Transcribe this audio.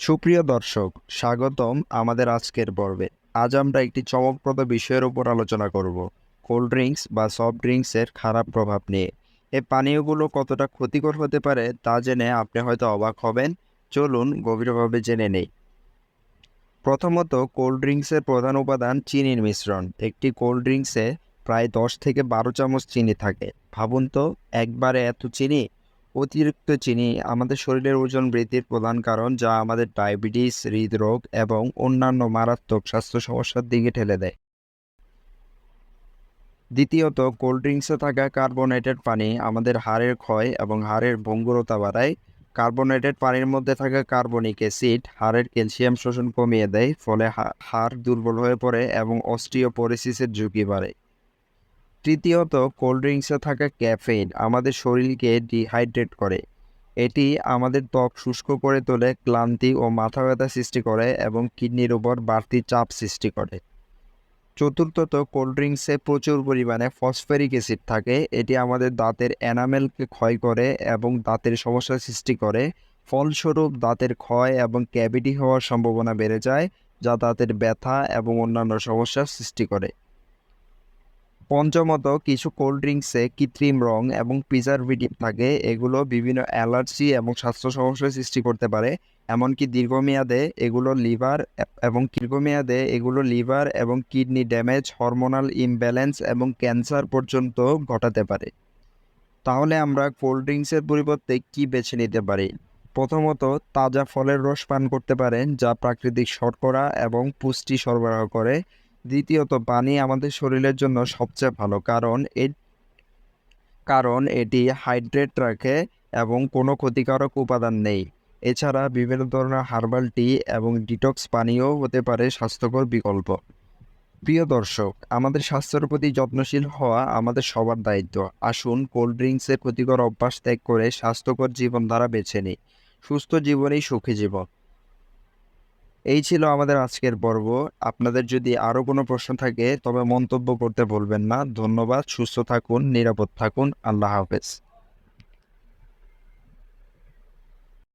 সুপ্রিয় দর্শক, স্বাগতম আমাদের আজকের পর্বে। আজ আমরা একটি চমকপ্রদ বিষয়ের উপর আলোচনা করব, কোল্ড ড্রিঙ্কস বা সফট ড্রিঙ্কসের খারাপ প্রভাব নিয়ে। এই পানীয়গুলো কতটা ক্ষতিকর হতে পারে তা জেনে আপনি হয়তো অবাক হবেন। চলুন গভীরভাবে জেনে নেই। প্রথমত, কোল্ড ড্রিঙ্কসের প্রধান উপাদান চিনির মিশ্রণ। একটি কোল্ড ড্রিঙ্কসে প্রায় দশ থেকে বারো চামচ চিনি থাকে। ভাবুন তো, একবারে এত চিনি অতিরিক্ত চিনি আমাদের শরীরের ওজন বৃদ্ধির প্রধান কারণ যা আমাদের ডায়াবেটিস, হৃদরোগ এবং অন্যান্য মারাত্মক স্বাস্থ্য সমস্যার দিকে ঠেলে দেয়। দ্বিতীয়ত, কোল্ড ড্রিঙ্কসে থাকা কার্বোনেটেড পানি আমাদের হাড়ের ক্ষয় এবং হাড়ের ভঙ্গুরতা বাড়ায়। কার্বোনেটেড পানির মধ্যে থাকা কার্বনিক অ্যাসিড হাড়ের ক্যালসিয়াম শোষণ কমিয়ে দেয়, ফলে হাড় দুর্বল হয়ে পড়ে এবং অস্টিওপোরোসিসের ঝুঁকি বাড়ে। তৃতীয়ত কোল্ড ড্রিঙ্কসে থাকা ক্যাফেইন আমাদের শরীরকে ডিহাইড্রেট করে। এটি আমাদের ত্বক শুষ্ক করে তোলে, ক্লান্তি ও মাথা ব্যথা সৃষ্টি করে এবং কিডনির উপর বাড়তি চাপ সৃষ্টি করে। চতুর্থত কোল্ড ড্রিঙ্কসে প্রচুর পরিমাণে ফসফেরিক অ্যাসিড থাকে। এটি আমাদের দাঁতের এনামেলকে ক্ষয় করে এবং দাঁতের সমস্যা সৃষ্টি করে। ফলস্বরূপ দাঁতের ক্ষয় এবং ক্যাভিটি হওয়ার সম্ভাবনা বেড়ে যায়, যা দাঁতের ব্যথা এবং অন্যান্য সমস্যার সৃষ্টি করে। পঞ্চমত কিছু কোল্ড ড্রিঙ্কসে কৃত্রিম রং এবং প্রিজারভেটিভ থাকে। এগুলো বিভিন্ন অ্যালার্জি এবং স্বাস্থ্য সমস্যার সৃষ্টি করতে পারে। এমনকি দীর্ঘমেয়াদে এগুলো লিভার এবং দীর্ঘমেয়াদে এগুলো লিভার এবং কিডনি ড্যামেজ হরমোনাল ইমব্যালেন্স এবং ক্যান্সার পর্যন্ত ঘটাতে পারে। তাহলে আমরা কোল্ড ড্রিঙ্কসের পরিবর্তে কি বেছে নিতে পারি? প্রথমত, তাজা ফলের রস পান করতে পারেন, যা প্রাকৃতিক শর্করা এবং পুষ্টি সরবরাহ করে। দ্বিতীয়ত, পানি আমাদের শরীরের জন্য সবচেয়ে ভালো কারণ এ, কারণ এটি হাইড্রেট রাখে এবং কোনো ক্ষতিকারক উপাদান নেই। এছাড়া বিভিন্ন ধরনের হার্বাল টি এবং ডিটক্স পানীয় হতে পারে স্বাস্থ্যকর বিকল্প। প্রিয় দর্শক, আমাদের স্বাস্থ্যের প্রতি যত্নশীল হওয়া আমাদের সবার দায়িত্ব। আসুন কোল্ড ড্রিঙ্কসের ক্ষতিকর অভ্যাস ত্যাগ করে স্বাস্থ্যকর জীবনধারা বেছে নিই। সুস্থ জীবনেই সুখী জীবন। এই ছিল আমাদের আজকের পর্ব। আপনাদের যদি আরও কোনো প্রশ্ন থাকে তবে মন্তব্য করতে বলবেন না। ধন্যবাদ, সুস্থ থাকুন, নিরাপদ থাকুন। আল্লাহ হাফেজ।